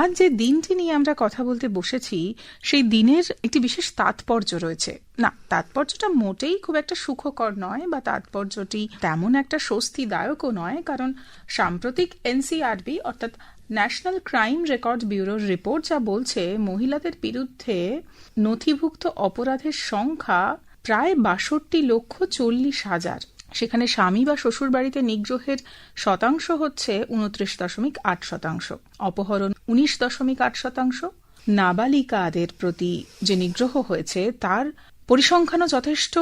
আজ যে দিনটি নিয়ে আমরা কথা বলতে বসেছি, সেই দিনের একটি বিশেষ তাৎপর্য রয়েছে। না, তাৎপর্যটা মোটেই খুব একটা সুখকর নয়, বা তাৎপর্যটি তেমন একটা স্বস্তিদায়কও নয়, কারণ সাম্প্রতিক এনসিআরবি, অর্থাৎ ন্যাশনাল ক্রাইম রেকর্ড ব্যুরোর রিপোর্ট যা বলছে, মহিলাদের বিরুদ্ধে নথিভুক্ত অপরাধের সংখ্যা প্রায় বাষট্টি লক্ষ চল্লিশ হাজার। সেখানে স্বামী বা শ্বশুর বাড়িতে নিগ্রহের শতাংশ হচ্ছে উনত্রিশ দশমিক আট শতাংশ, অপহরণ উনিশ দশমিক আট শতাংশ। নাবালিকাদের প্রতি যে নিগ্রহ হয়েছে, তার পরিসংখ্যানও যথেষ্ট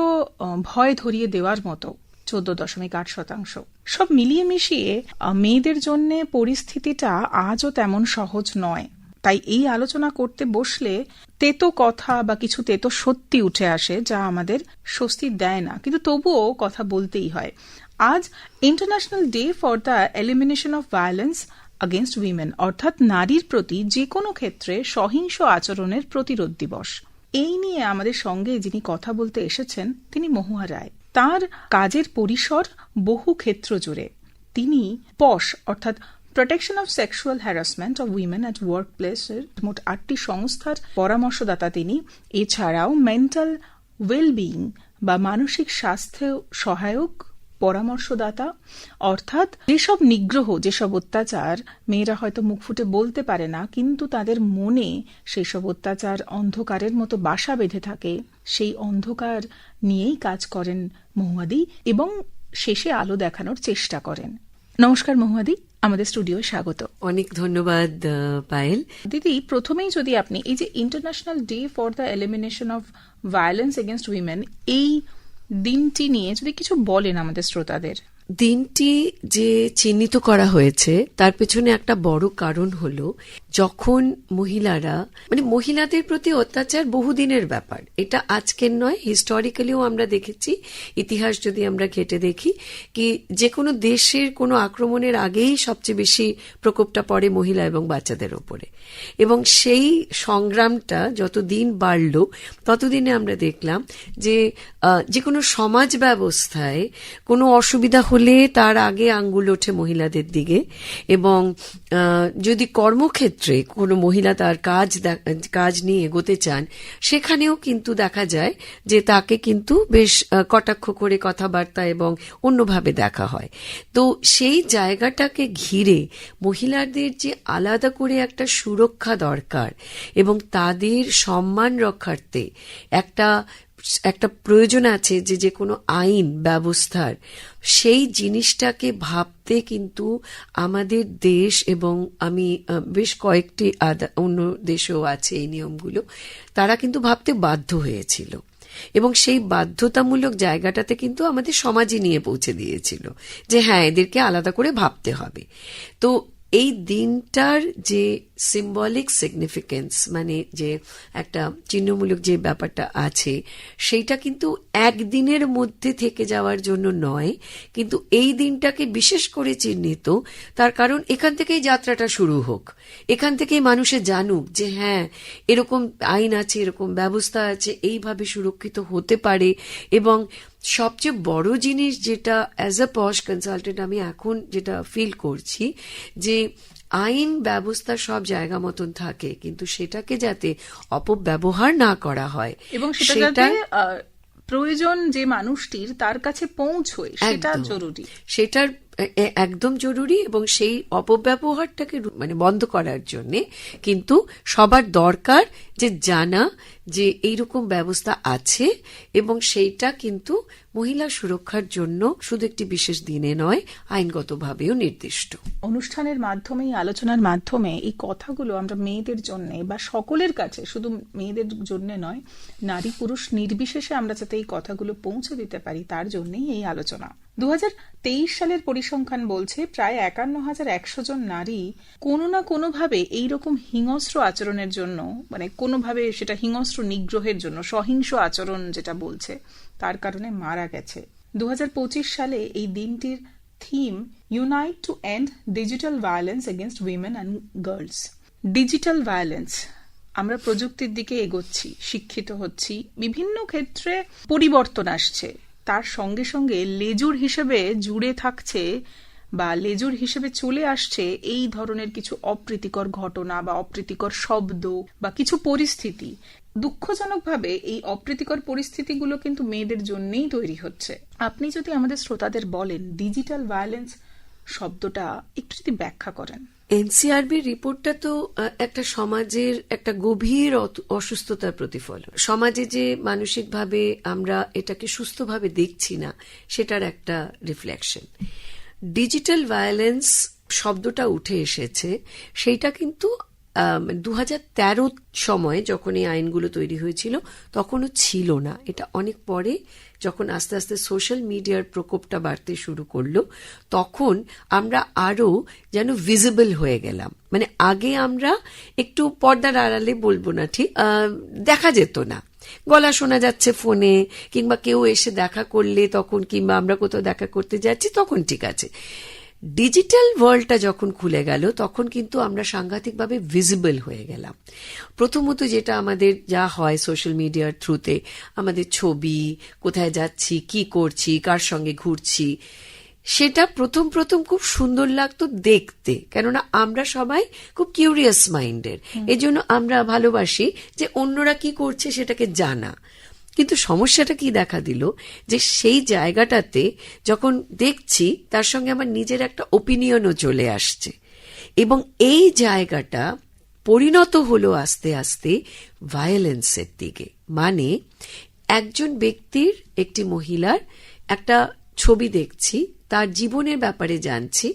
ভয় ধরিয়ে দেওয়ার মতো চোদ্দ দশমিক আট শতাংশ। সব মিলিয়ে মিশিয়ে মেয়েদের জন্য পরিস্থিতিটা আজও তেমন সহজ নয়। তাই এই আলোচনা করতে বসলে তেতো কথা বা কিছু তেতো সত্যি উঠে আসে যা আমাদের স্বস্তি দেয় না। কিন্তু তবুও কথা বলতেই হয়। আজ international day for the elimination of violence against women অর্থাৎ নারীর প্রতি যে কোনো ক্ষেত্রে সহিংস আচরণের প্রতিরোধ দিবস। এই নিয়ে আমাদের সঙ্গে যিনি কথা বলতে এসেছেন, তিনি মহুয়া রায়। তার কাজের পরিসর বহু ক্ষেত্র জুড়ে। তিনি পশ, অর্থাৎ protection of sexual harassment of women at work প্লেসের মোট আটটি সংস্থার পরামর্শদাতা তিনি। এছাড়াও মেন্টাল ওয়েলবিং বা মানসিক স্বাস্থ্য সহায়ক পরামর্শদাতা। অর্থাৎ যেসব নিগ্রহ, যেসব অত্যাচার, মেয়েরা হয়তো মুখ ফুটে বলতে পারে না, কিন্তু তাদের মনে সেই সব অত্যাচার অন্ধকারের মতো বাসা বেঁধে থাকে। সেই অন্ধকার নিয়েই কাজ করেন মহুয়াদি এবং শেষে আলো দেখানোর চেষ্টা করেন। নমস্কার মহুয়াদি আমাদের স্টুডিও স্বাগত। অনেক ধন্যবাদ পায়েল। দিদি প্রথমেই যদি আপনি এই যে international day for the elimination of violence against women এই দিনটি নিয়ে যদি কিছু বলেন আমাদের শ্রোতাদের। দিনটি যে চিহ্নিত করা হয়েছে তার পেছনে একটা বড় কারণ হলো যখন মহিলারা মানে মহিলাদের প্রতি অত্যাচার বহুদিনের ব্যাপার। এটা আজকের নয় হিস্টোরিক্যালিও আমরা দেখেছি, ইতিহাস যদি আমরা ঘেটে দেখি, কি যে কোনো দেশের কোনো আক্রমণের আগেই সবচেয়ে বেশি প্রকোপটা পড়ে মহিলা এবং বাচ্চাদের ওপরে। এবং সেই সংগ্রামটা যত দিন বাড়ল, ততদিনে আমরা দেখলাম যে যে কোনো সমাজ ব্যবস্থায় কোনো অসুবিধা হলে তার আগে আঙ্গুল ওঠে মহিলাদের দিকে এবং যদি কর্মক্ষেত্রে কোনো মহিলা তার কাজ কাজ নিয়ে এগোতে চান, সেখানেও কিন্তু দেখা যায় যে তাকে কিন্তু বেশ কটাক্ষ করে কথাবার্তা এবং অন্যভাবে দেখা হয়। তো সেই জায়গাটাকে ঘিরে মহিলাদের যে আলাদা করে একটা সুরক্ষা দরকার এবং তাদের সম্মান রক্ষার্থে একটা একটা প্রয়োজন আছে যে যে কোনো আইন, ব্যবস্থার, সেই জিনিসটাকে ভাবতে কিন্তু আমাদের দেশ এবং আমি বেশ কয়েকটি অন্য দেশেও আছে এই নিয়মগুলো, তারা কিন্তু ভাবতে বাধ্য হয়েছিল। এবং সেই বাধ্যতামূলক জায়গাটাতে কিন্তু আমাদের সমাজে নিয়ে পৌঁছে দিয়েছিল যে হ্যাঁ এদেরকে আলাদা করে ভাবতে হবে। তো এই দিনটার যে সিম্বলিক সিগনিফিকেন্স মানে যে একটা চিহ্নমূলক যে ব্যাপারটা আছে, সেইটা কিন্তু একদিনের মধ্যে থেকে যাওয়ার জন্য নয়, কিন্তু এই দিনটাকে বিশেষ করে চিহ্নিত, তার কারণ এখান থেকেই যাত্রাটা শুরু হোক। এখান থেকেই মানুষে জানুক যে হ্যাঁ এরকম আইন আছে, এরকম ব্যবস্থা আছে, এইভাবে সুরক্ষিত হতে পারে। এবং সবচেয়ে বড় জিনিস যেটা অ্যাজ আ পশ কনসালটেন্ট আমি এখন যেটা ফিল করছি যে আইন ব্যবস্থা সব জায়গা মতন থাকে কিন্তু সেটাকে যাতে অপব্যবহার না করা হয় এবং সেটা প্রয়োজন যে মানুষটির তার কাছে পৌঁছয় সেটা জরুরি। সেটার একদম জরুরি এবং সেই অপব্যবহারটাকে মানে বন্ধ করার জন্য কিন্তু সবার দরকার যে জানা যে এইরকম ব্যবস্থা আছে এবং সেইটা কিন্তু মহিলা সুরক্ষার জন্য শুধু একটি বিশেষ দিনে নয়, আইনগতভাবেও নির্দিষ্ট। অনুষ্ঠানের মাধ্যমে আলোচনার মাধ্যমে এই কথাগুলো আমরা মেয়েদের জন্য বা সকলের কাছে, শুধু মেয়েদের জন্য নয় নারী পুরুষ নির্বিশেষে আমরা যাতে এই কথাগুলো পৌঁছে দিতে পারি, তার জন্যই এই আলোচনা। দু হাজার তেইশ সালের পরিসংখ্যান বলছে প্রায় একান্ন হাজার একশো জন নারী কোনো না কোনোভাবে এইরকম হিংস্র আচরণের জন্য মানে কোনোভাবে সেটা হিংস্র নিগ্রহের জন্য, সহিংস আচরণ যেটা বলছে, তার কারণে মারা গেছে। দুহাজার পঁচিশ সালে এই দিনটির theme unite to end digital violence against women and girls digital violence আমরা প্রযুক্তির দিকে এগোচ্ছি, শিক্ষিত হচ্ছি, বিভিন্ন ক্ষেত্রে পরিবর্তন আসছে। তার সঙ্গে সঙ্গে লেজুর হিসেবে জুড়ে থাকছে বা লেজুর হিসেবে চলে আসছে এই ধরনের কিছু অপ্রীতিকর ঘটনা বা অপ্রীতিকর শব্দ বা কিছু পরিস্থিতি। দুঃখজনকভাবে এই অপ্রীতিকর পরিস্থিতিগুলো কিন্তু মেয়েদের জন্যেই তৈরি হচ্ছে। আপনি যদি আমাদের শ্রোতাদের বলেন, ডিজিটাল ভায়োলেন্স শব্দটা একটু যদি ব্যাখ্যা করেন। এনসিআরবি রিপোর্টটা তো একটা সমাজের একটা গভীর অসুস্থতার প্রতিফলন। সমাজে যে মানসিকভাবে আমরা এটাকে সুস্থভাবে দেখছি না, সেটার একটা রিফ্লেকশন। ডিজিটাল ভায়োলেন্স শব্দটা উঠে এসেছে। সেইটা কিন্তু দু হাজার তেরো সময় যখন এই আইনগুলো তৈরি হয়েছিল, তখনও ছিল না। এটা অনেক পরে যখন আস্তে আস্তে সোশ্যাল মিডিয়ার প্রকোপটা বাড়তে শুরু করল, তখন আমরা আরও যেন ভিজিবল হয়ে গেলাম। মানে আগে আমরা একটু পর্দার আড়ালে বলব না, ঠিক? দেখা যেত না। গলা শোনা যাচ্ছে ফোনে, কিংবা কেউ এসে দেখা করলে তখন, কিংবা আমরা কোথাও দেখা করতে যাচ্ছি, তখন ঠিক আছে। ডিজিটাল ওয়ার্ল্ডটা যখন খুলে গেল তখন কিন্তু আমরা সাংঘাতিকভাবে ভিজিবল হয়ে গেলাম। প্রথমত যেটা আমাদের যা হয় সোশ্যাল মিডিয়ার থ্রুতে আমাদের ছবি কোথায় যাচ্ছি কি করছি কার সঙ্গে ঘুরছি সেটা প্রথম প্রথম খুব সুন্দর লাগতো দেখতে। কেননা আমরা সবাই খুব কিউরিয়াস মাইন্ডের এজন্য আমরা ভালোবাসি যে অন্যরা কি করছে সেটাকে জানা। কিন্তু সমস্যাটা কি দেখা দিল? যে সেই জায়গাটাতে যখন দেখছি, তার সঙ্গে আমার নিজের একটা ওপিনিয়নও চলে আসছে। এবং এই জায়গাটা পরিণত হলো আস্তে আস্তে ভায়োলেন্সের দিকে। মানে একজন ব্যক্তির, একটি মহিলার একটা ছবি দেখছি, তার জীবনের ব্যাপারে জানছি।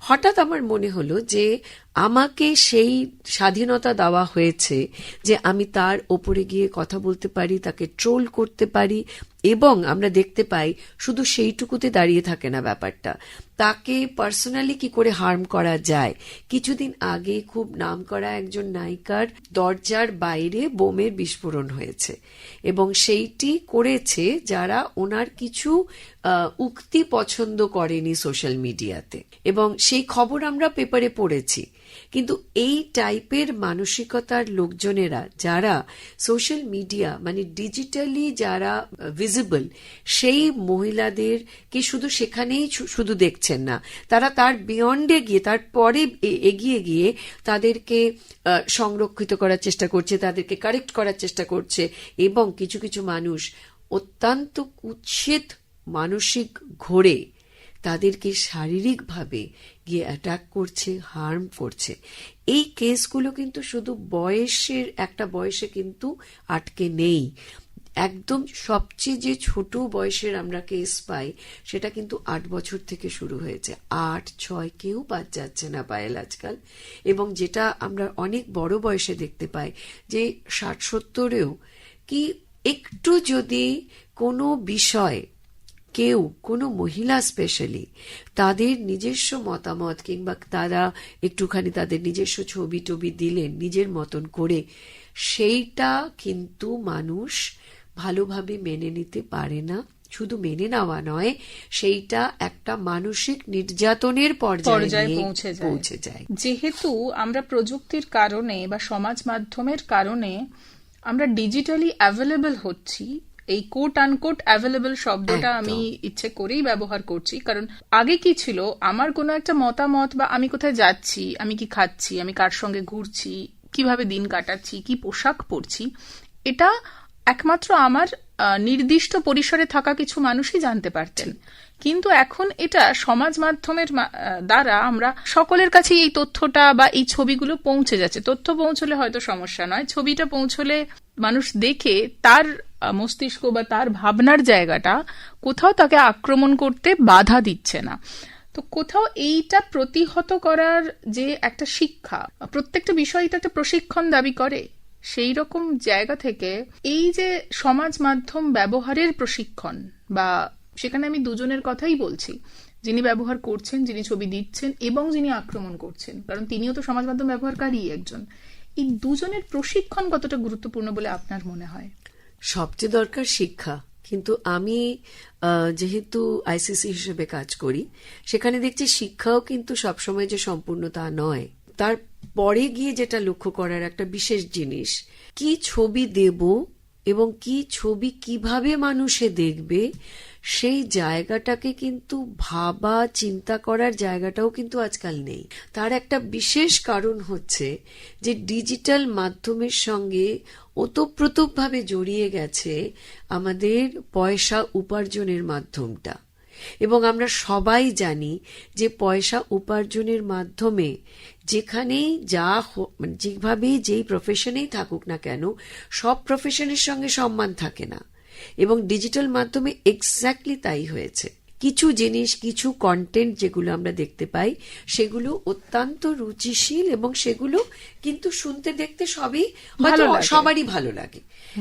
হঠাৎ আমার মনে হলো যে আমাকে সেই স্বাধীনতা দেওয়া হয়েছে যে আমি তার ওপরে গিয়ে কথা বলতে পারি, তাকে ট্রোল করতে পারি এবং আমরা দেখতে পাই শুধু সেইটুকুতে দাঁড়িয়ে থাকে না ব্যাপারটা। তাকে পার্সোনালি কি করে হার্ম করা যায়? কিছুদিন আগে খুব নাম করা একজন নায়িকার দরজার বাইরে বোমের বিস্ফোরণ হয়েছে এবং সেইটি করেছে যারা ওনার কিছু উক্তি পছন্দ করেনি সোশ্যাল মিডিয়াতে এবং সেই খবর আমরা পেপারে পড়েছি। কিন্তু এই টাইপের মানসিকতার লোকজনেরা, যারা সোশ্যাল মিডিয়া মানে ডিজিটালি যারা ভিজিবল সেই মহিলাদেরকে শুধু সেখানেই শুধু দেখছেন না। তারা তার বিয়ন্ডে গিয়ে, তার পরে এগিয়ে গিয়ে তাদেরকে সংরক্ষিত করার চেষ্টা করছে, তাদেরকে কারেক্ট করার চেষ্টা করছে এবং কিছু কিছু মানুষ অত্যন্ত কুৎসিত মানসিক ঘোরে তাদেরকে শারীরিকভাবে গিয়ে অ্যাটাক করছে হার্ম করছে। এই কেসগুলো কিন্তু শুধু বয়সের, একটা বয়সে কিন্তু আটকে নেই। একদম সবচেয়ে যে ছোট বয়সের আমরা কেস পাই, সেটা কিন্তু আট বছর থেকে শুরু হয়েছে। আট, ছয় কেউ বাদ যাচ্ছে না পায়েল আজকাল। এবং যেটা আমরা অনেক বড় বয়সে দেখতে পাই, যে ষাট, সত্তরেও কি একটু যদি কোনো বিষয় কেউ কোনো মহিলা স্পেশালি তাদের নিজস্ব মতামত কিংবা তারা একটুখানি তাদের নিজস্ব ছবি টবি দিলেন নিজের মতন করে সেইটা কিন্তু মানুষ ভালোভাবে মেনে নিতে পারে না। শুধু মেনে নেওয়া নয় সেইটা একটা মানসিক নির্যাতনের পর্যায়ে পৌঁছে যায়। যেহেতু আমরা প্রযুক্তির কারণে বা সমাজ মাধ্যমের কারণে আমরা ডিজিটালি অ্যাভেলেবল হচ্ছি এই কোট আনকোট অ্যাভেলেবল শব্দটা আমি ইচ্ছে করেই ব্যবহার করছি। কারণ আগে কি ছিল আমার কোনো একটা মতামত বা আমি কোথায় যাচ্ছি আমি কি খাচ্ছি আমি কার সঙ্গে ঘুরছি কীভাবে দিন কাটাচ্ছি কি পোশাক পরছি এটা একমাত্র আমার নির্দিষ্ট পরিসরে থাকা কিছু মানুষই জানতে পারতেন। কিন্তু এখন এটা সমাজ মাধ্যমের দ্বারা আমরা সকলের কাছে এই তথ্যটা বা এই ছবিগুলো পৌঁছে যাচ্ছে। তথ্য পৌঁছলে হয়তো সমস্যা নয় ছবিটা পৌঁছলে মানুষ দেখে তার মস্তিষ্ক বা তার ভাবনার জায়গাটা কোথাও তাকে আক্রমণ করতে বাধা দিচ্ছে না। তো কোথাও এইটা প্রতিহত করার যে একটা শিক্ষা, প্রত্যেকটা বিষয় এটা একটা প্রশিক্ষণ দাবি করে। সেই রকম জায়গা থেকে এই যে সমাজ মাধ্যম ব্যবহারের প্রশিক্ষণ বা সেখানে আমি দুজনের কথাই বলছি, যিনি ব্যবহার করছেন, যিনি ছবি দিচ্ছেন এবং যিনি আক্রমণ করছেন, কারণ তিনিও তো সমাজ মাধ্যম ব্যবহারকারী একজন, এই দুজনের প্রশিক্ষণ কতটা গুরুত্বপূর্ণ বলে আপনার মনে হয়? সবচেয়ে দরকার শিক্ষা। কিন্তু আমি যেহেতু আইসিসি হিসেবে কাজ করি, সেখানে দেখছি শিক্ষাও কিন্তু সবসময় যে সম্পূর্ণ তা নয়। তার পরে গিয়ে যেটা লক্ষ্য করার একটা বিশেষ জিনিস, কি ছবি দেব এবং কি ছবি কীভাবে মানুষে দেখবে, সেই জায়গাটাকে কিন্তু ভাবা, চিন্তা করার জায়গাটাও কিন্তু আজকাল নেই। তার একটা বিশেষ কারণ হচ্ছে যে ডিজিটাল মাধ্যমের সঙ্গে ওতপ্রোতভাবে জড়িয়ে গেছে আমাদের পয়সা উপার্জনের মাধ্যমটা। এবং আমরা সবাই জানি যে পয়সা উপার্জনের মাধ্যমে যেখানেই যা মানে যেভাবেই যেই প্রফেশনেই থাকুক না কেন, সব প্রফেশনের সঙ্গে সম্মান থাকে না। এবং ডিজিটাল মাধ্যমে এক্স্যাক্টলি তাই হয়েছে। কিছু জিনিস কিছু কন্টেন্ট যেগুলো আমরা দেখতে পাই সেগুলো অত্যন্ত রুচিশীল এবং সেগুলো কিন্তু শুনতে দেখতে সবই। সবারই ভালো লাগে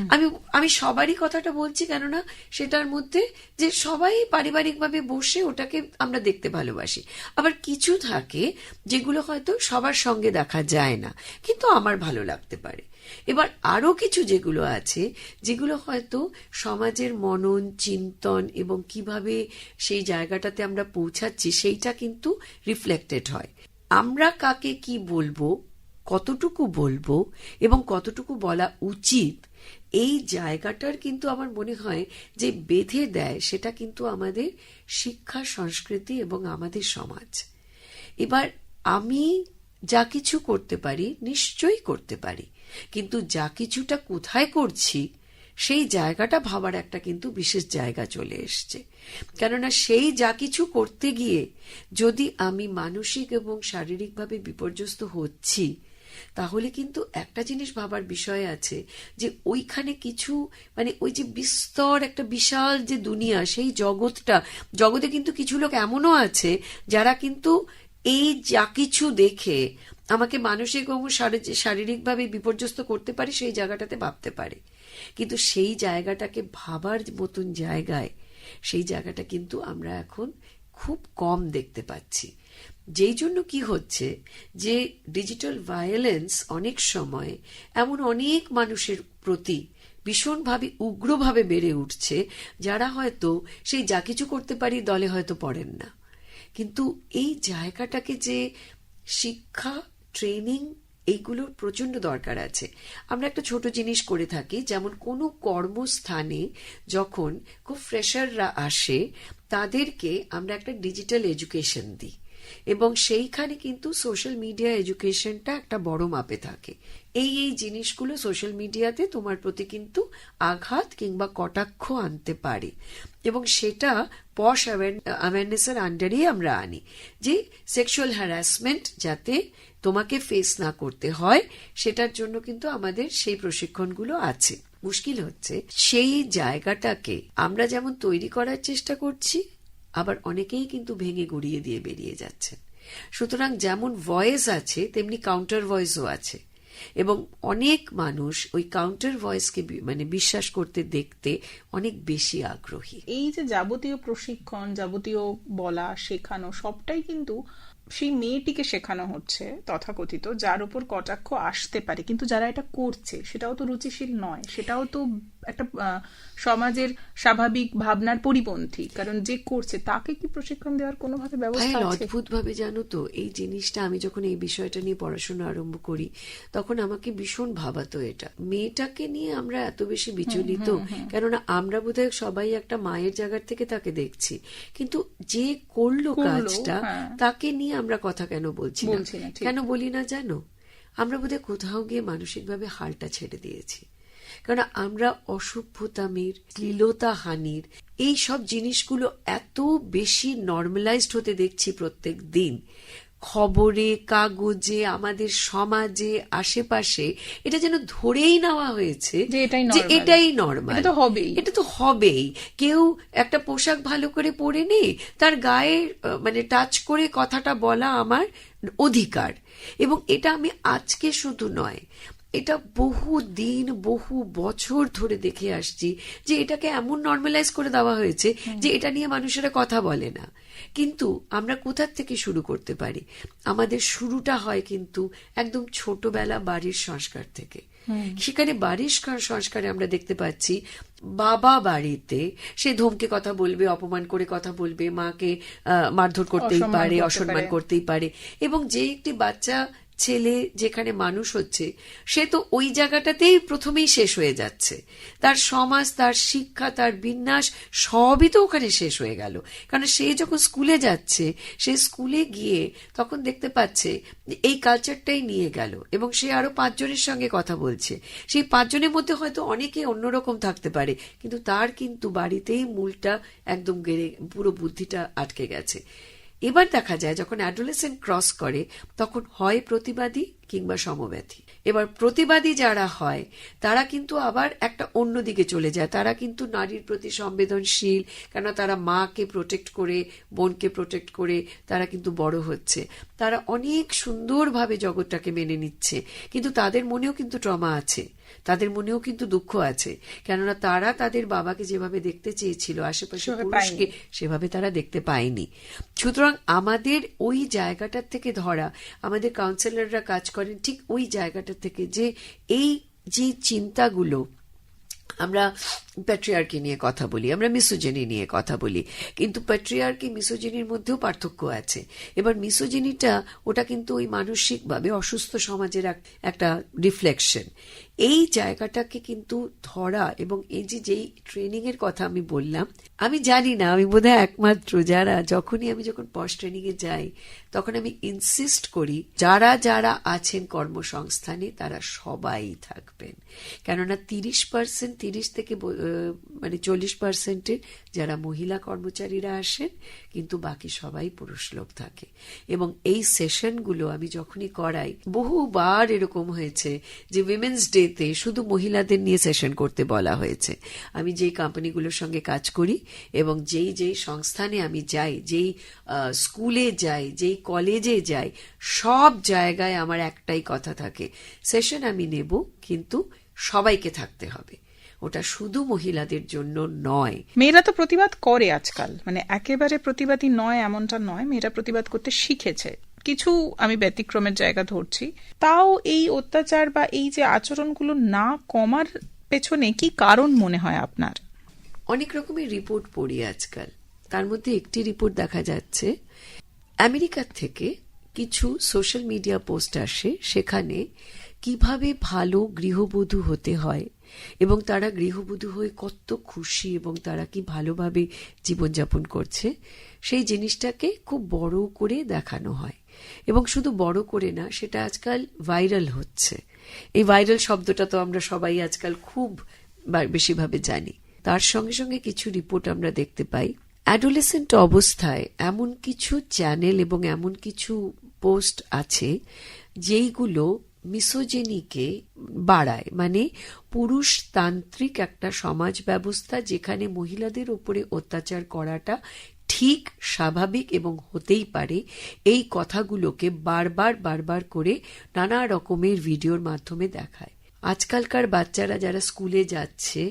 আমি আমি সবারই কথাটা বলছি কেননা সেটার মধ্যে যে সবাই পারিবারিকভাবে বসে ওটাকে আমরা দেখতে ভালোবাসি। আবার কিছু থাকে যেগুলো হয়তো সবার সঙ্গে দেখা যায় না, কিন্তু আমার ভালো লাগতে পারে। এবার আরও কিছু যেগুলো আছে, যেগুলো হয়তো সমাজের মনন, চিন্তন এবং কীভাবে সেই জায়গাটাতে আমরা পৌঁছাচ্ছি সেইটা কিন্তু রিফ্লেক্টেড হয়। আমরা কাকে কি বলব, কতটুকু বলব এবং কতটুকু বলা উচিত এই জায়গাটার কিন্তু আমার মনে হয় যে বেঁধে দেয়, সেটা কিন্তু আমাদের শিক্ষা, সংস্কৃতি এবং আমাদের সমাজ। এবার আমি যা কিছু করতে পারি, নিশ্চয়ই করতে পারি, কিন্তু যা কিছুটা কোথায় করছি, সেই জায়গাটা ভাবার একটা কিন্তু বিশেষ জায়গা চলে এসছে। কেননা সেই যা কিছু করতে গিয়ে যদি আমি মানসিক এবং শারীরিকভাবে বিপর্যস্ত হচ্ছি তাহলে কিন্তু একটা জিনিস ভাবার বিষয় আছে যে ওইখানে কিছু মানে ওই যে বিস্তর একটা বিশাল যে দুনিয়া, সেই জগৎটা, জগতে কিন্তু কিছু লোক এমনও আছে যারা কিন্তু এই যা কিছু দেখে আমাকে মানসিক এবং শারী- শারীরিকভাবে বিপর্যস্ত করতে পারে, সেই জায়গাটাতে ভাবতে পারে। কিন্তু সেই জায়গাটাকে ভাবার মতন জায়গায়, সেই জায়গাটা কিন্তু আমরা এখন খুব কম দেখতে পাচ্ছি। যেই জন্য কি হচ্ছে যে ডিজিটাল ভায়োলেন্স অনেক সময় এমন অনেক মানুষের প্রতি ভীষণভাবে উগ্রভাবে বেড়ে উঠছে, যারা হয়তো সেই যা কিছু করতে পারি দলে হয়তো পড়েন না। কিন্তু এই জায়গাটাকে যে শিক্ষা, ট্রেনিং এইগুলোর প্রচণ্ড দরকার আছে। আমরা একটা ছোট জিনিস করে থাকি, যেমন কোনো কর্মস্থানে যখন খুব ফ্রেশাররা আসে তাদেরকে আমরা একটা ডিজিটাল এডুকেশন দিই। এবং সেইখানে কিন্তু সোশ্যাল মিডিয়া এডুকেশনটা একটা বড় মাপে থাকে। এই এই জিনিসগুলো সোশ্যাল মিডিয়াতে তোমার প্রতি কিন্তু আঘাত কিংবা কটাক্ষ আনতে পারে। এবং সেটা পশ অ্যাওয়ারনেসের আন্ডারেই আমরা আনি যে সেক্সুয়াল হ্যারাসমেন্ট যাতে তোমাকে ফেস না করতে হয়, সেটার জন্য কিন্তু আমাদের সেই প্রশিক্ষণগুলো আছে। মুশকিল হচ্ছে, সেই জায়গাটাকে আমরা যেমন তৈরি করার চেষ্টা করছি, আবার অনেকেই কিন্তু ভেঙে গুড়িয়ে দিয়ে বেরিয়ে যাচ্ছেন। সুতরাং যেমন ভয়েস আছে, তেমনি কাউন্টার ভয়েসও আছে। এবং অনেক মানুষ ওই কাউন্টার ভয়েসকে মানে বিশ্বাস করতে, দেখতে অনেক বেশি আগ্রহী। এই যে যাবতীয় প্রশিক্ষণ, যাবতীয় বলা, শেখানো, সবটাই কিন্তু সেই মেয়েটিকে শেখানো হচ্ছে তথাকথিত, যার উপর কটাক্ষ আসতে পারে। কিন্তু যারা এটা করছে, সেটাও তো রুচিশীল নয়। সেটাও তো একটা সমাজের স্বাভাবিক ভাবনার পরিপন্থী। কারণ যে করছে তাকে কি প্রশিক্ষণ দেওয়ার কোনোভাবে ব্যবস্থা আছে? অদ্ভুত ভাবে জানো তো এই জিনিসটা আমি যখন এই বিষয়টা নিয়ে পড়াশোনা আরম্ভ করি তখন আমাকে ভীষণ ভাবাতো এটা। মেয়েটাকে নিয়ে আমরা এত বেশি বিচলিত কেননা আমরা বোধহয় সবাই একটা মায়ের জায়গার থেকে তাকে দেখছি। কিন্তু যে করল কাজটা হ্যাঁ। তাকে নিয়ে আমরা কথা কেন বলছি না। কেন বলি না জানো? আমরা বোধহয় কোথাও গিয়ে মানসিকভাবে হালটা ছেড়ে দিয়েছি। কারণ আমরা অসভ্যতামের লীলতা হানির এই সব জিনিসগুলো এত বেশি নর্মালাইজড হতে দেখছি প্রত্যেক দিন। খবরে কাগজে আমাদের সমাজে আশেপাশে এটা যেন ধরেই নেওয়া হয়েছে যে এটাই নর্মাল এটা তো হবেই। এটা তো হবেই। কেউ একটা পোশাক ভালো করে পরে নেই তার গায়ে মানে টাচ করে কথাটা বলা আমার অধিকার। এবং এটা আমি আজকে শুধু নয় এটা বহু দিন বহু বছর ধরে দেখে আসছি যে এটাকে এমন নর্মালাইজ করে দেওয়া হয়েছে যে এটা নিয়ে মানুষেরা কথা বলে না। কিন্তু আমরা কোথার থেকে শুরু করতে পারি? আমাদের শুরুটা হয় কিন্তু একদম ছোটবেলা বাড়ির সংস্কার থেকে। সেখানে বাড়ির সংস্কারে আমরা দেখতে পাচ্ছি বাবা বাড়িতে সে ধমকে কথা বলবে অপমান করে কথা বলবে মাকে আহ, মারধর করতেই পারে অসম্মান করতেই পারে। এবং যে একটি বাচ্চা ছেলে যেখানে মানুষ হচ্ছে, সে তো ওই জায়গাটাতেই প্রথমেই শেষ হয়ে যাচ্ছে। তার সমাজ, তার শিক্ষা, তার বিন্যাস সবই তো ওখানে শেষ হয়ে গেল। কারণ সে যখন স্কুলে যাচ্ছে, সে স্কুলে গিয়ে তখন দেখতে পাচ্ছে এই কালচারটাই নিয়ে গেল এবং সে আরও পাঁচজনের সঙ্গে কথা বলছে। সেই পাঁচজনের মধ্যে হয়তো অনেকে অন্যরকম থাকতে পারে, কিন্তু তার কিন্তু বাড়িতেই মূলটা একদম গেড়ে, পুরো বুদ্ধিটা আটকে গেছে। এবার দেখা যায় যখন অ্যাডোলেসেন্ট ক্রস করে তখন হয় প্রতিবাদী কিংবা সমব্যথী। এবার প্রতিবাদী যারা হয় তারা কিন্তু আবার একটা অন্য দিকে চলে যায়। তারা কিন্তু নারীর প্রতি সংবেদনশীল কেন তারা মাকে প্রোটেক্ট করে বোনকে প্রোটেক্ট করে তারা কিন্তু বড় হচ্ছে। তারা অনেক সুন্দরভাবে জগৎটাকে মেনে নিচ্ছে কিন্তু তাদের মনেও কিন্তু ট্রমা আছে তাদের মনেও কিন্তু দুঃখ আছে কেননা তারা তাদের বাবাকে যেভাবে দেখতে চেয়েছিল আশেপাশে পুরুষকে সেভাবে তারা দেখতে পায়নি। সুতরাং আমাদের ওই জায়গাটার থেকে ধরা আমাদের কাউন্সিলররা কাজ করেন, ঠিক ওই জায়গাটা থেকে যে এই যে চিন্তাগুলো আমরা প্যাট্রিয়ার্কি নিয়ে কথা বলি, আমরা মিসোজেনি নিয়ে কথা বলি, কিন্তু প্যাট্রিয়ার্কি মিসোজেনির মধ্যেও পার্থক্য আছে। এবার মিসোজেনিটা ওটা কিন্তু ওই মানসিকভাবে অসুস্থ সমাজের একটা রিফ্লেকশন এই জায়গাটাকে কিন্তু ধরা এবং এই যে যেই ট্রেনিং এর কথা আমি বললাম, আমি জানি না, আমি বোধহয় একমাত্র যারা, যখনই আমি যখন পস ট্রেনিং এ যাই, তখন আমি ইনসিস্ট করি, যারা যারা আছেন কর্মসংস্থানে, তারা সবাই থাকবেন। কেননা তিরিশ পার্সেন্ট তিরিশ থেকে মানে চল্লিশ পার্সেন্টের যারা মহিলা কর্মচারীরা আসেন, কিন্তু বাকি সবাই পুরুষ লোক থাকে। এবং এই সেশনগুলো আমি যখনই করাই, বহুবার এরকম হয়েছে যে উইমেন্স ডেতে শুধু মহিলাদের নিয়ে সেশন করতে বলা হয়েছে। আমি যেই কোম্পানিগুলোর সঙ্গে কাজ করি এবং যেই যেই সংস্থানে আমি যাই, যেই স্কুলে যাই, যেই কলেজে যাই, সব জায়গায় আমার একটাই কথা থাকে সেশন আমি নেব কিন্তু সবাইকে থাকতে হবে। ওটা শুধু মহিলাদের জন্য নয়। মেয়েরা তো প্রতিবাদ করে আজকাল। মানে একেবারে প্রতিবাদী নয় এমনটা নয়, মেয়েরা প্রতিবাদ করতে শিখেছে। কিছু আমি ব্যতিক্রমের জায়গা ধরছি। তাও এই অত্যাচার বা এই যে আচরণগুলো না কমার পেছনে কি কারণ মনে হয় আপনার? অনেক রকমের রিপোর্ট পড়ি আজকাল। তার মধ্যে একটি রিপোর্ট দেখা যাচ্ছে। আমেরিকার থেকে কিছু সোশ্যাল মিডিয়া পোস্ট আসে, সেখানে কীভাবে ভালো গৃহবধূ হতে হয় এবং তারা গৃহবধূ হয়ে কত খুশি এবং তারা কি ভালোভাবে জীবনযাপন করছে, সেই জিনিসটাকে খুব বড় করে দেখানো হয়। এবং শুধু বড় করে না, সেটা আজকাল ভাইরাল হচ্ছে। এই ভাইরাল শব্দটা তো আমরা সবাই আজকাল খুব বেশিভাবে জানি। তার সঙ্গে সঙ্গে কিছু রিপোর্ট আমরা দেখতে পাই। অ্যাডোলেসেন্ট অবস্থায় এমন কিছু চ্যানেল এবং এমন কিছু পোস্ট আছে, যেইগুলো মিসোজেনিকে বাড়ায়। মানে পুরুষতান্ত্রিক একটা সমাজ ব্যবস্থা যেখানে মহিলাদের উপরে অত্যাচার করাটা ঠিক স্বাভাবিক এবং হতেই পারে এই কথাগুলোকে বারবার বারবার করে নানা রকমের ভিডিওর মাধ্যমে দেখায়। আজকালকার বাচ্চারা যারা স্কুলে যাচ্ছে,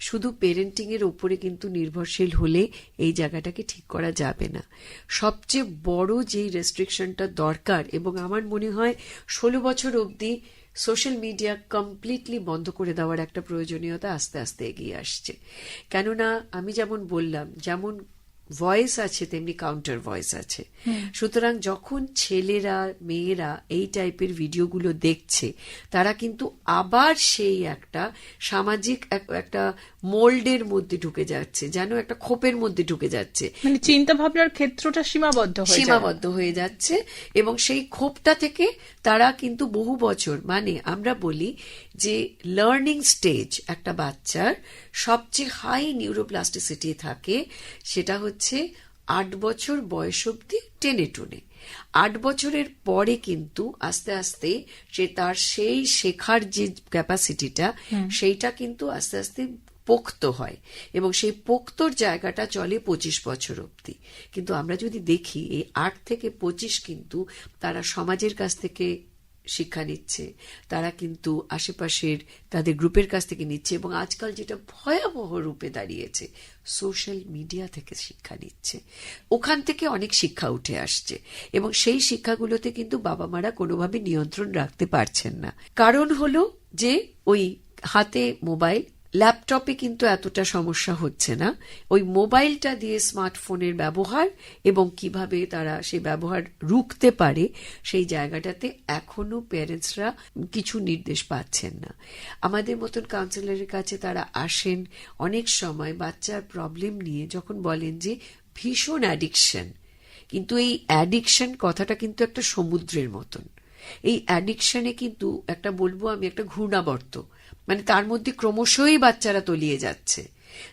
শুধু পেরেন্টিং এর উপরে কিন্তু নির্ভরশীল হলে এই জায়গাটাকে ঠিক করা যাবে না। সবচেয়ে বড় যেই রেস্ট্রিকশনটা দরকার এবং আমার মনে হয় ষোলো বছর অবধি সোশ্যাল মিডিয়া কমপ্লিটলি বন্ধ করে দেওয়ার একটা প্রয়োজনীয়তা আস্তে আস্তে এগিয়ে আসছে। কেননা আমি যেমন বললাম, যেমন ভয়েস আছে তেমনি কাউন্টার ভয়েস আছে। সুতরাং যখন ছেলেরা মেয়েরা এই টাইপের ভিডিওগুলো দেখছে তারা কিন্তু আবার সেই একটা সামাজিক একটা মোল্ডের মধ্যে ঢুকে যাচ্ছে যেন একটা খোপের মধ্যে ঢুকে যাচ্ছে। মানে চিন্তা ভাবনার ক্ষেত্রটা সীমাবদ্ধ সীমাবদ্ধ হয়ে যাচ্ছে এবং সেই ক্ষোভটা থেকে তারা কিন্তু বহু বছর মানে আমরা বলি যে লার্নিং স্টেজ একটা বাচ্চার সবচেয়ে হাই নিউরোপ্লাস্টিসিটি থাকে সেটা হচ্ছে আট বছর বয়স অব্দি টেনে টুনে। আট বছরের পরে কিন্তু আস্তে আস্তে সে তার সেই শেখার যে ক্যাপাসিটিটা সেইটা কিন্তু আস্তে আস্তে পোক্ত হয় এবং সেই পোক্তর জায়গাটা চলে পঁচিশ বছর অবধি। কিন্তু আমরা যদি দেখি এই আট থেকে পঁচিশ কিন্তু তারা সমাজের কাছ থেকে শিক্ষা নিচ্ছে, তারা কিন্তু আশেপাশের তাদের গ্রুপের কাছ থেকে নিচ্ছে এবং আজকাল যেটা ভয়াবহ রূপে দাঁড়িয়েছে সোশ্যাল মিডিয়া থেকে শিক্ষা নিচ্ছে। ওখান থেকে অনেক শিক্ষা উঠে আসছে এবং সেই শিক্ষাগুলোতে কিন্তু বাবা মারা কোনোভাবে নিয়ন্ত্রণ রাখতে পারছেন না। কারণ হলো যে ওই হাতে মোবাইল ল্যাপটপে কিন্তু এতটা সমস্যা হচ্ছে না। ওই মোবাইলটা দিয়ে স্মার্টফোনের ব্যবহার এবং কীভাবে তারা সেই ব্যবহার রুখতে পারে, সেই জায়গাটাতে এখনও প্যারেন্টসরা কিছু নির্দেশ পাচ্ছেন না। আমাদের মতন কাউন্সিলরের কাছে তারা আসেন, অনেক সময় বাচ্চার প্রবলেম নিয়ে যখন বলেন যে, ভীষণ অ্যাডিকশন কিন্তু এই অ্যাডিকশন কথাটা কিন্তু একটা সমুদ্রের মতন। এই অ্যাডিকশনে কিন্তু একটা বলব আমি, একটা ঘূর্ণাবর্ত। মানে তার মধ্যে ক্রমশই বাচ্চারা তলিয়ে যাচ্ছে।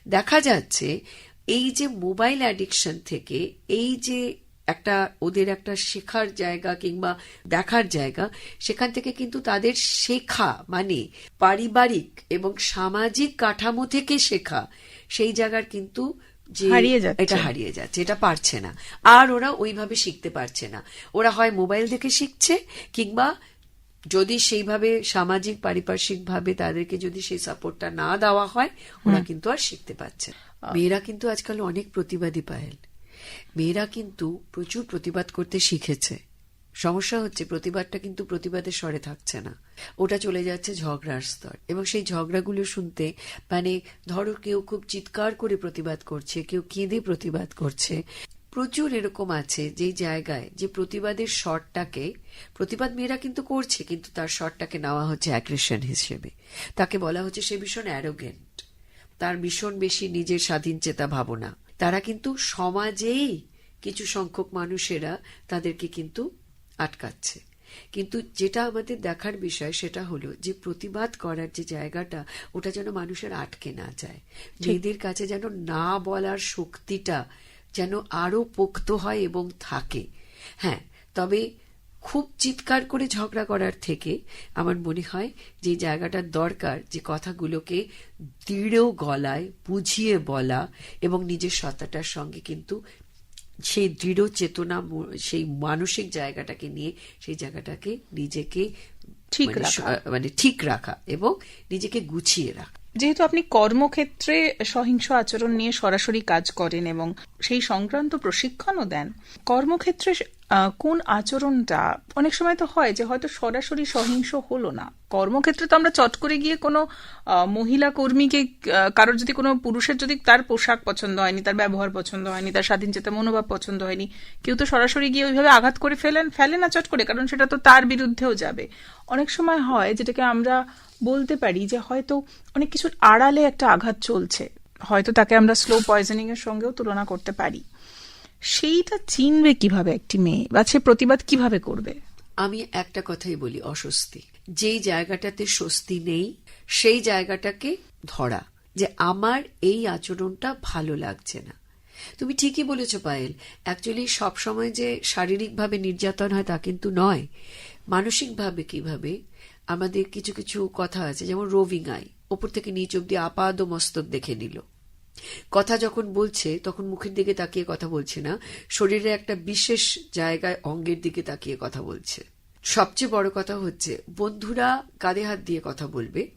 দেখা যাচ্ছে এই যে মোবাইল অ্যাডিকশন থেকে এই যে একটা ওদের একটা শেখার জায়গা কিংবা দেখার জায়গা সেখান থেকে কিন্তু তাদের শেখা মানে পারিবারিক এবং সামাজিক কাঠামো থেকে শেখা সেই জায়গার কিন্তু হারিয়ে যাচ্ছে। এটা হারিয়ে যাচ্ছে এটা পারছে না। আর ওরা ওইভাবে শিখতে পারছে না। ওরা হয় মোবাইল দেখে শিখছে কিংবা যদি সেইভাবে সামাজিক পারিপার্শ্বিক ভাবে তাদেরকে যদি সেই সাপোর্টটা না দেওয়া হয় ওরা কিন্তু আর শিখতে পারছে মেয়েরা কিন্তু আজকাল অনেক প্রতিবাদী পায়েল। মেয়েরা কিন্তু প্রচুর প্রতিবাদ করতে শিখেছে। সমস্যা হচ্ছে প্রতিবাদটা কিন্তু প্রতিবাদের স্বরে থাকছে না। ওটা চলে যাচ্ছে ঝগড়ার স্তর এবং সেই ঝগড়াগুলো শুনতে মানে ধরো কেউ খুব চিৎকার করে প্রতিবাদ করছে কেউ কেঁদে প্রতিবাদ করছে প্রচুর এরকম আছে যে জায়গায় যে প্রতিবাদের শটটাকে প্রতিবাদ মেয়েরা কিন্তু করছে কিন্তু তার শটটাকে নেওয়া হচ্ছে অ্যাগ্রেশন হিসেবে। তাকে বলা হচ্ছে সে ভীষণ অ্যারোগেন্ট তার ভীষণ বেশি নিজের স্বাধীন চেতা ভাবনা। তারা কিন্তু সমাজেই কিছু সংখ্যক মানুষেরা তাদেরকে কিন্তু আটকাচ্ছে। কিন্তু যেটা আমাদের দেখার বিষয় সেটা হলো যে প্রতিবাদ করার যে জায়গাটা ওটা যেন মানুষের আটকে না যায়। মেয়েদের কাছে যেন না বলার শক্তিটা যেন আরও পোক্ত হয় এবং থাকে। হ্যাঁ তবে খুব চিৎকার করে ঝগড়া করার থেকে আমার মনে হয় যে জায়গাটার দরকার যে কথাগুলোকে দৃঢ় গলায় বুঝিয়ে বলা এবং নিজের সত্তাটার সঙ্গে কিন্তু সেই দৃঢ় চেতনা সেই মানসিক জায়গাটাকে নিয়ে সেই জায়গাটাকে নিজেকে ঠিক মানে মানে ঠিক রাখা এবং নিজেকে গুছিয়ে রাখা। যেহেতু আপনি কর্মক্ষেত্রে সহিংস আচরণ নিয়ে সরাসরি কাজ করেন এবং সেই সংক্রান্ত প্রশিক্ষণও দেন, কর্মক্ষেত্রে কোন আচরণটা, অনেক সময় তো হয় যে হয়তো সরাসরি সহিংস হলো না। কর্মক্ষেত্রে তো আমরা চট করে গিয়ে কোনো মহিলা কর্মীকে কারোর যদি কোনো পুরুষের যদি তার পোশাক পছন্দ হয়নি, তার ব্যবহার পছন্দ হয়নি, তার স্বাধীন চেতা মনোভাব পছন্দ হয়নি, কেউ তো সরাসরি গিয়ে ওইভাবে আঘাত করে ফেলেন, ফেলে না চট করে, কারণ সেটা তো তার বিরুদ্ধেও যাবে। অনেক সময় হয় যেটাকে আমরা বলতে পারি যে হয়তো অনেক কিছুর আড়ালে একটা আঘাত চলছে, হয়তো তাকে আমরা স্লো পয়জনিং এর সঙ্গেও তুলনা করতে পারি। সেইটা চিনবে কীভাবে একটি মেয়ে? বা সে প্রতিবাদ কীভাবে করবে? আমি একটা কথাই বলি, অস্বস্তি। যেই জায়গাটাতে স্বস্তি নেই, সেই জায়গাটাকে ধরা যে আমার এই আচরণটা ভালো লাগছে না। তুমি ঠিকই বলেছ, পায়েল। অ্যাকচুয়ালি সবসময় যে শারীরিকভাবে নির্যাতন হয় তা কিন্তু নয়। মানসিকভাবে কীভাবে, আমাদের কিছু কিছু কথা আছে, যেমন রোভিং আই ওপর থেকে নিচ অব্দি আপাদ মস্তক দেখে নিল। কথা যখন বলছে, তখন মুখের দিকে তাকিয়ে কথা বলছে না শরীরের একটা বিশেষ জায়গায় অঙ্গের দিকে তাকিয়ে কথা বলছে। সবচেয়ে বড় কথা হচ্ছে, বন্ধুরা কাঁধে হাত দিয়ে কথা বলবে,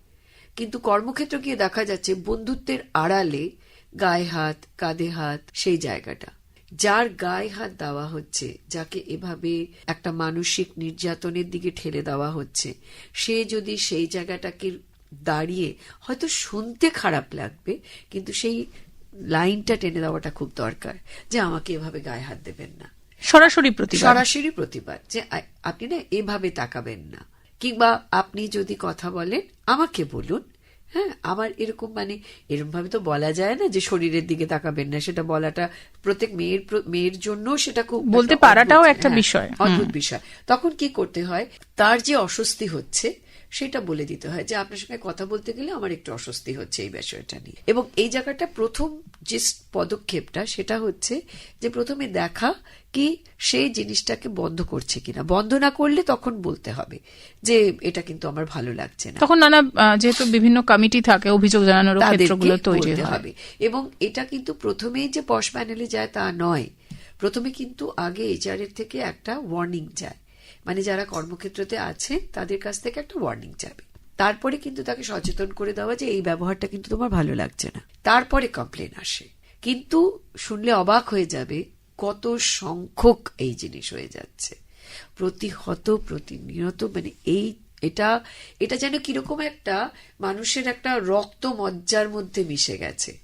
কিন্তু কর্মক্ষেত্র গিয়ে দেখা যাচ্ছে বন্ধুত্বের আড়ালে গায়ে হাত, কাঁধে হাত, সেই জায়গাটা। যার গায়ে হাত দেওয়া হচ্ছে, যাকে এভাবে একটা মানসিক নির্যাতনের দিকে ঠেলে দেওয়া হচ্ছে, সে যদি সেই জায়গাটাকে দাঁড়িয়ে হয়তো শুনতে খারাপ লাগবে কিন্তু সেই লাইনটা টেনে দেওয়াটা খুব দরকার যে আমাকে এভাবে গায়ে হাত দেবেন না। সরাসরি প্রতিবাদ। সরাসরি প্রতিবাদ যে আপনি না এভাবে তাকাবেন না। কিংবা আপনি যদি কথা বলেন আমাকে বলুন। হ্যাঁ আমার এরকম মানে এরকম ভাবে তো বলা যায় না যে শরীরের দিকে তাকাবেন না সেটা বলাটা প্রত্যেক মেয়ের মেয়ের জন্য সেটা খুব বলতে পারাটাও একটা হ্যাঁ, বিষয়। অদ্ভুত বিষয়। তখন কি করতে হয়? তার যে অস্বস্তি হচ্ছে সেটা বলে দিতে হয় যে আপনার সঙ্গে কথা বলতে গেলে আমার একটু অস্বস্তি হচ্ছে এই বিষয়টা নিয়ে। এবং এই জায়গাটা প্রথম যে পদক্ষেপটা সেটা হচ্ছে যে প্রথমে দেখা কি সেই জিনিসটাকে বন্ধ করছে কিনা। বন্ধ না করলে তখন বলতে হবে যে এটা কিন্তু আমার ভালো লাগছে না। তখন নানা যেহেতু বিভিন্ন কমিটি থাকে অভিযোগ জানানোর ক্ষেত্রগুলো তৈরি হবে। এবং এটা কিন্তু প্রথমেই যে পশ প্যানেলে যায় তা নয়। প্রথমে কিন্তু আগে এইচআর এর থেকে একটা ওয়ার্নিং যায়। মানে যারা কর্মক্ষেত্রতে আছে, তাদের কাছ থেকে একটা ওয়ার্নিং যাবে তারপরে কিন্তু তাকে সচেতন করে দেওয়া যে এই ব্যবহারটা কিন্তু তোমার ভালো লাগছে না। তারপরে কমপ্লেন আসে। কিন্তু শুনলে অবাক হয়ে যাবে কত সংখ্যক এই জিনিস হয়ে যাচ্ছে। প্রতিহত, প্রতিনিয়ত মানে এই এটা এটা যেন কীরকম একটা মানুষের একটা রক্ত মজ্জার মধ্যে মিশে গেছে।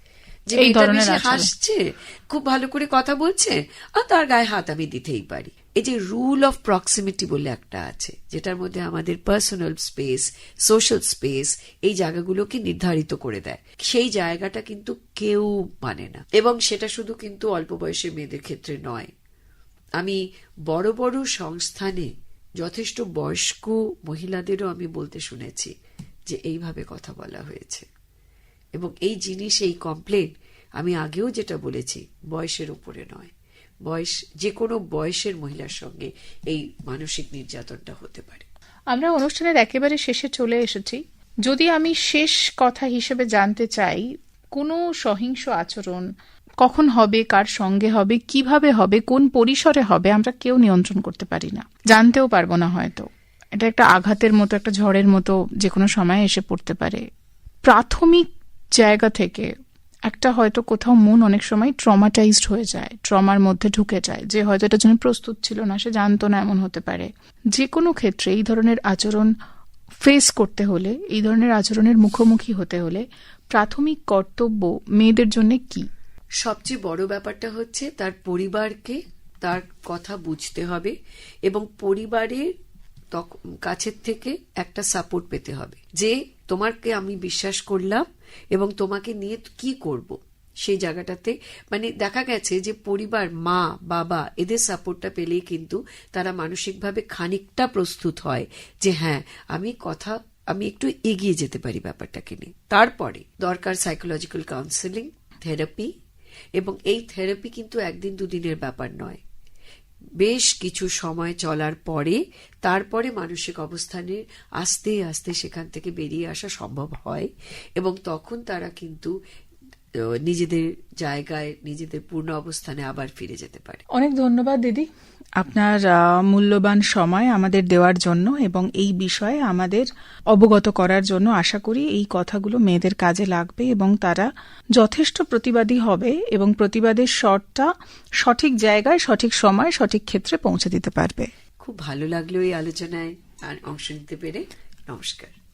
যে এই মেয়েটা ধরনের হাসছে খুব ভালো করে কথা বলছে আর তার গায়ে হাত আমি দিতেই পারি। এই যে রুল অফ প্রক্সিমিটি বলে একটা আছে যেটার মধ্যে আমাদের পার্সোনাল স্পেস সোশ্যাল স্পেস এই জায়গাগুলোকে নির্ধারিত করে দেয়। সেই জায়গাটা কিন্তু কেউ মানে না। এবং সেটা শুধু কিন্তু অল্প বয়সী মেয়েদের ক্ষেত্রে নয়। আমি বড় বড় সংস্থানে যথেষ্ট বয়স্ক মহিলাদেরও আমি বলতে শুনেছি যে এইভাবে কথা বলা হয়েছে। এবং এই জিনিস, এই কমপ্লেন আমি আগেও যেটা বলেছি, বয়সের উপরে নয়। বয়স যে কোনো বয়সের মহিলার সঙ্গে এই মানসিক নির্যাতনটা হতে পারে। আমরা অনুষ্ঠানের একেবারে শেষে চলে এসেছি। যদি আমি শেষ কথা হিসেবে জানতে চাই, কোনো সহিংস আচরণ কখন হবে, কার সঙ্গে হবে, কীভাবে হবে, কোন পরিসরে হবে, আমরা কেউ নিয়ন্ত্রণ করতে পারি না। জানতেও পারব না হয়তো। এটা একটা আঘাতের মতো, একটা ঝড়ের মতো যে কোনো সময় এসে পড়তে পারে। প্রাথমিক জায়গা থেকে একটা হয়তো কোথাও মন অনেক সময় ট্রমাটাইজড হয়ে যায় ট্রমার মধ্যে ঢুকে যায়, যে হয়তো এটার জন্য প্রস্তুত ছিল না, সে জানতো না এমন হতে পারে। যে কোনো ক্ষেত্রে এই ধরনের আচরণ ফেস করতে হলে, এই ধরনের আচরণের মুখোমুখি হতে হলে প্রাথমিক কর্তব্য মেয়েদের জন্য কি? সবচেয়ে বড় ব্যাপারটা হচ্ছে তার পরিবারকে তার কথা বুঝতে হবে এবং পরিবারের কাছের থেকে একটা সাপোর্ট পেতে হবে। যে তোমাকে আমি বিশ্বাস করলাম এবং তোমাকে নিয়ে কি করব? সেই জায়গাটাতে মানে দেখা গেছে যে পরিবার, মা, বাবা এদের সাপোর্টটা পেলেই কিন্তু তারা মানসিকভাবে খানিকটা প্রস্তুত হয় যে হ্যাঁ আমি কথা, আমি একটু এগিয়ে যেতে পারি ব্যাপারটাকে নিয়ে। তারপরে দরকার সাইকোলজিক্যাল কাউন্সেলিং থেরাপি এবং এই থেরাপি কিন্তু একদিন দুদিনের ব্যাপার নয়। বেশ কিছু সময় চলার পরে তারপরে মানসিক অবস্থানে আস্তে আস্তে সেখান থেকে বেরিয়ে আসা সম্ভব হয়। এবং তখন তারা কিন্তু নিজেদের জায়গায় নিজেদের পূর্ণ অবস্থানে আবার ফিরে যেতে পারে। অনেক ধন্যবাদ দিদি। আপনার মূল্যবান সময় আমাদের দেওয়ার জন্য এবং এই বিষয়ে আমাদের অবগত করার জন্য আশা করি এই কথাগুলো মেয়েদের কাজে লাগবে এবং তারা যথেষ্ট প্রতিবাদী হবে এবং প্রতিবাদের স্বরটা সঠিক জায়গায় সঠিক সময় সঠিক ক্ষেত্রে পৌঁছে দিতে পারবে। খুব ভালো লাগল এই আলোচনায়। আর অংশ নিতে পেরে নমস্কার।